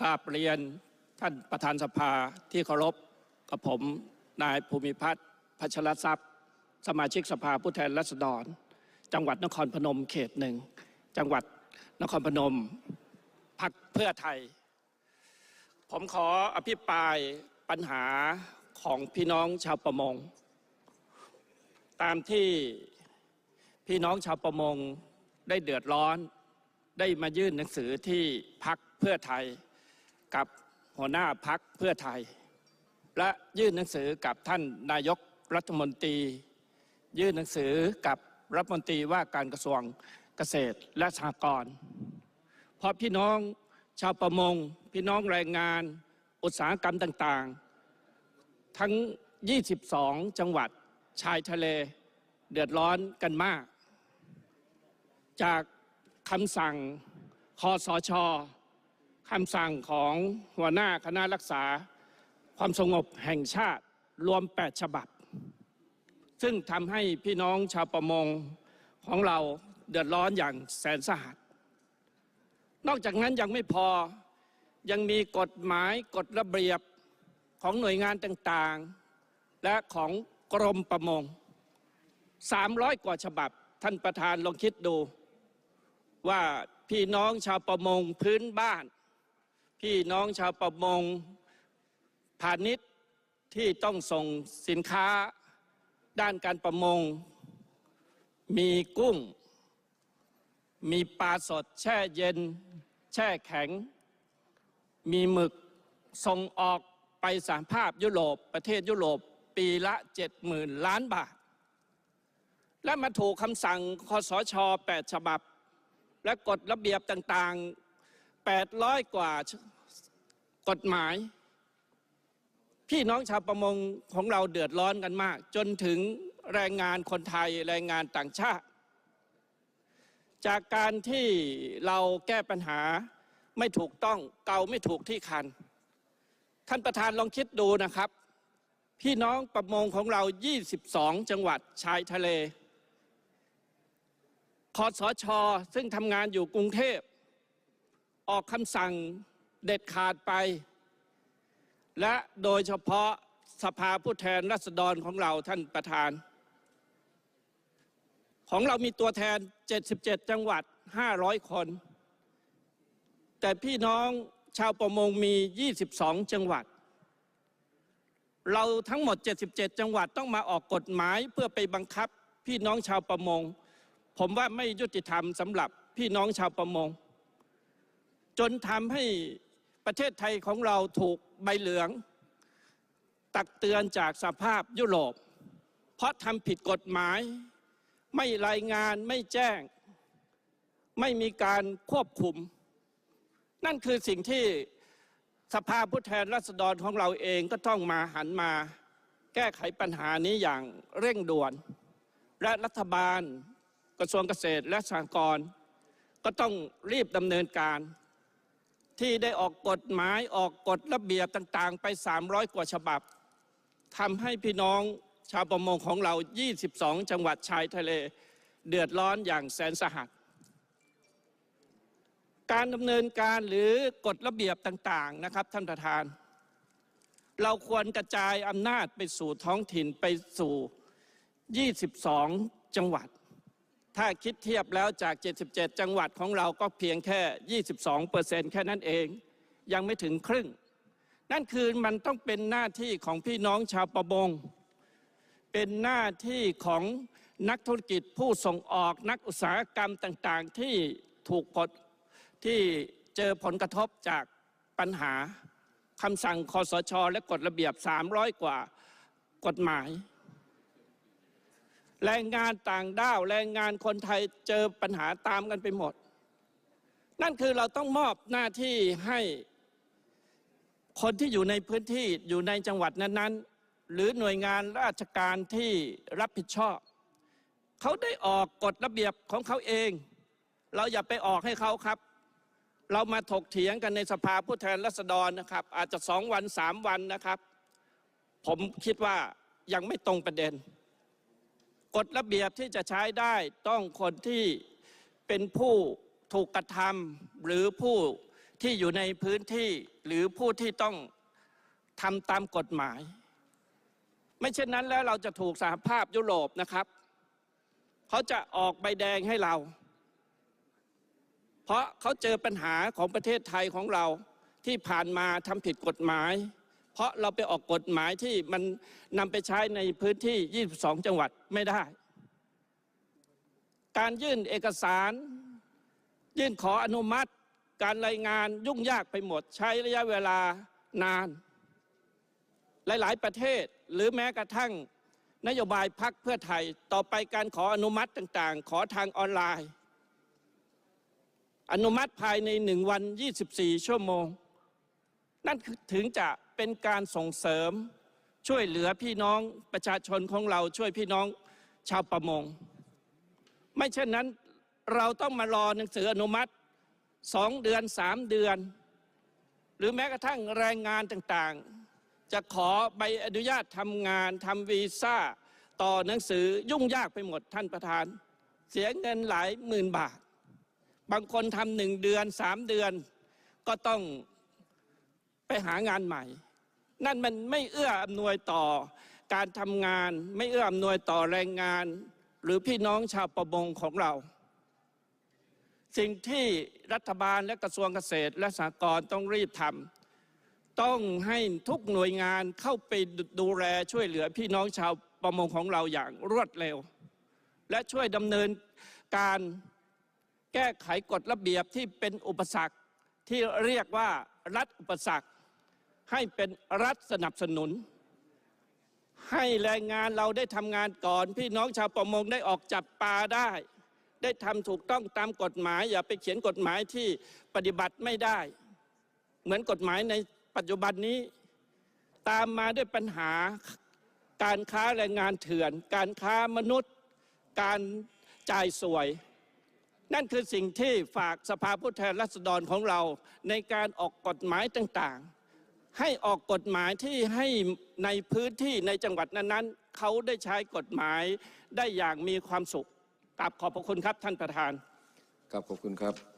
กราบเรียนท่านประธานสภาที่เคารพกับผมนายภูมิพัฒน์พัชรทรัพย์ สมาชิกสภาผู้แทนราษฎร จังหวัดนครพนมเขตหนึ่ง จังหวัดนครพนมพักเพื่อไทย ผมขออภิปรายปัญหาของพี่น้องชาวประมง ตามที่พี่น้องชาวประมงได้เดือดร้อน ได้มายื่นหนังสือที่พักเพื่อไทย กับหัวหน้าพักเพื่อไทย และยื่นหนังสือกับท่านนายกรัฐมนตรี ยื่นหนังสือกับรัฐมนตรีว่าการกระทรวงเกษตรและสหกรณ์เพราะพี่น้องชาวประมง พี่น้องแรงงาน อุตสาหกรรมต่างๆ ทั้ง 22 จังหวัดชายทะเล เดือดร้อนกันมาก จากคำสั่งคอสช คำสั่งของหัวหน้าคณะรักษาความสงบแห่งชาติรวม 8 ฉบับ ซึ่งทำให้พี่น้องชาวประมงของเราเดือดร้อนอย่างแสนสาหัส นอกจากนั้นยังไม่พอยังมีกฎหมายกฎระเบียบของหน่วยงานต่างๆ และของกรมประมง 300 กว่าฉบับ ท่านประธานลองคิดดู ว่าพี่น้องชาวประมงพื้นบ้าน พี่น้องชาวประมงพาณิชย์ที่ต้องส่งสินค้าด้านการประมง มีกุ้ง มีปลาสดแช่เย็น แช่แข็ง มีหมึกส่งออกไปสหภาพยุโรปประเทศยุโรปปีละเจ็ดหมื่นล้านบาท และมาถูกคำสั่งคอสช 8 ฉบับ และกฎระเบียบต่าง 800 กว่ากฎหมาย พี่น้องชาวประมงของเราเดือดร้อนกันมาก จนถึงแรงงานคนไทยแรงงานต่างชาติ จากการที่เราแก้ปัญหาไม่ถูกต้องเกาไม่ถูกที่คัน ท่านประธานลองคิดดูนะครับ พี่น้องประมงของเรา 22 จังหวัดชายทะเลคอสชซึ่งทำงานอยู่กรุงเทพ ออกคำสั่งเด็ดขาดไป และโดยเฉพาะสภาผู้แทนราษฎรของเราท่านประธาน ของเรามีตัวแทน 77 จังหวัด 500 คน แต่พี่น้องชาวประมงมี 22 จังหวัด เราทั้งหมด 77 จังหวัดต้องมาออกกฎหมายเพื่อไปบังคับพี่น้องชาวประมง ผมว่าไม่ยุติธรรมสำหรับพี่น้องชาวประมง จนทำให้ประเทศไทยของเราถูกใบเหลือง ตักเตือนจากสภาพยุโรป เพราะทำผิดกฎหมาย ไม่รายงานไม่แจ้ง ไม่มีการควบคุม นั่นคือสิ่งที่สภาผู้แทนราษฎรของเราเองก็ต้องมาหันมาแก้ไขปัญหานี้อย่างเร่งด่วน และรัฐบาลกระทรวงเกษตรและสหกรณ์ก็ต้องรีบดำเนินการ ที่ได้ออกกฎหมายออกกฎระเบียบต่าง ๆ ไป 300 กว่าฉบับทำให้พี่น้องชาวประมงของเรา 22 จังหวัดชายทะเล เดือดร้อนอย่างแสนสาหัส การดำเนินการหรือกฎระเบียบต่างๆนะครับท่านประธาน เราควรกระจายอำนาจไปสู่ท้องถิ่นไปสู่ 22 จังหวัด ถ้าคิดเทียบแล้วจาก 77 จังหวัดของเราก็เพียงแค่ 22เปอร์เซ็นต์แค่นั้นเอง ยังไม่ถึงครึ่ง นั่นคือมันต้องเป็นหน้าที่ของพี่น้องชาวประมง เป็นหน้าที่ของนักธุรกิจผู้ส่งออกนักอุตสาหกรรมต่างๆ ที่ถูกผลที่เจอผลกระทบจากปัญหาคำสั่งคอสช และกฎระเบียบ 300 กว่ากฎหมาย แรงงานต่างด้าว แรงงานคนไทยเจอปัญหาตามกันไปหมด นั่นคือเราต้องมอบหน้าที่ให้คนที่อยู่ในพื้นที่อยู่ในจังหวัดนั้นๆ หรือหน่วยงานราชการที่รับผิดชอบ เขาได้ออกกฎระเบียบของเขาเอง เราอย่าไปออกให้เขาครับ เรามาถกเถียงกันในสภาผู้แทนราษฎรนะครับ อาจจะสองวันสามวันนะครับ ผมคิดว่ายังไม่ตรงประเด็น กฎระเบียบที่จะใช้ได้ต้องคนที่เป็นผู้ถูกกระทำหรือผู้ที่อยู่ในพื้นที่หรือผู้ที่ต้องทำตามกฎหมาย ไม่เช่นนั้นแล้วเราจะถูกสหภาพยุโรปนะครับเขาจะออกใบแดงให้เรา เพราะเขาเจอปัญหาของประเทศไทยของเราที่ผ่านมาทำผิดกฎหมาย เพราะเราไปออกกฎหมายที่มันนำไปใช้ในพื้นที่ 22 จังหวัดไม่ได้ การยื่นเอกสาร ยื่นขออนุมัติ การรายงานยุ่งยากไปหมดใช้ระยะเวลานาน หลาย ๆ ประเทศหรือแม้กระทั่งนโยบายพักเพื่อไทยต่อไปการขออนุมัติต่างๆ ขอทางออนไลน์ อนุมัติภายในหนึ่งวัน 24 ชั่วโมง นั่นถึงจะ เป็นการส่งเสริมช่วยเหลือพี่น้องประชาชนของเราช่วยพี่น้องชาวประมง ไม่เช่นนั้นเราต้องมารอหนังสืออนุมัติสองเดือนสามเดือน หรือแม้กระทั่งแรงงานต่างๆ จะขอใบอนุญาตทำงานทำวีซ่า ต่อหนังสือยุ่งยากไปหมดท่านประธาน เสียเงินหลายหมื่นบาท บางคนทำหนึ่งเดือนสามเดือน ก็ต้องไปหางานใหม่ นั่นมันไม่เอื้ออำนวยต่อการทำงาน ไม่เอื้ออำนวยต่อแรงงาน หรือพี่น้องชาวประมงของเรา สิ่งที่รัฐบาลและกระทรวงเกษตรและสหกรณ์ต้องรีบทำต้องให้ทุกหน่วยงานเข้าไปดูแลช่วยเหลือพี่น้องชาวประมงของเราอย่างรวดเร็ว และช่วยดำเนินการแก้ไขกฎระเบียบที่เป็นอุปสรรคที่เรียกว่ารัฐอุปสรรค ให้เป็นรัฐสนับสนุน ให้แรงงานเราได้ทำงานก่อน พี่น้องชาวประมงได้ออกจับปลาได้ ได้ทำถูกต้องตามกฎหมาย อย่าไปเขียนกฎหมายที่ปฏิบัติไม่ได้ เหมือนกฎหมายในปัจจุบันนี้ ตามมาด้วยปัญหาการค้าแรงงานเถื่อน การค้ามนุษย์ การจ่ายสวย นั่นคือสิ่งที่ฝากสภาผู้แทนราษฎรของเราในการออกกฎหมายต่างๆ ให้ออกกฎหมายที่ให้ในพื้นที่ในจังหวัดนั้นๆเขาได้ใช้กฎหมายได้อย่างมีความสุขกราบขอบพระคุณครับท่านประธานกรับขอบคุณครับ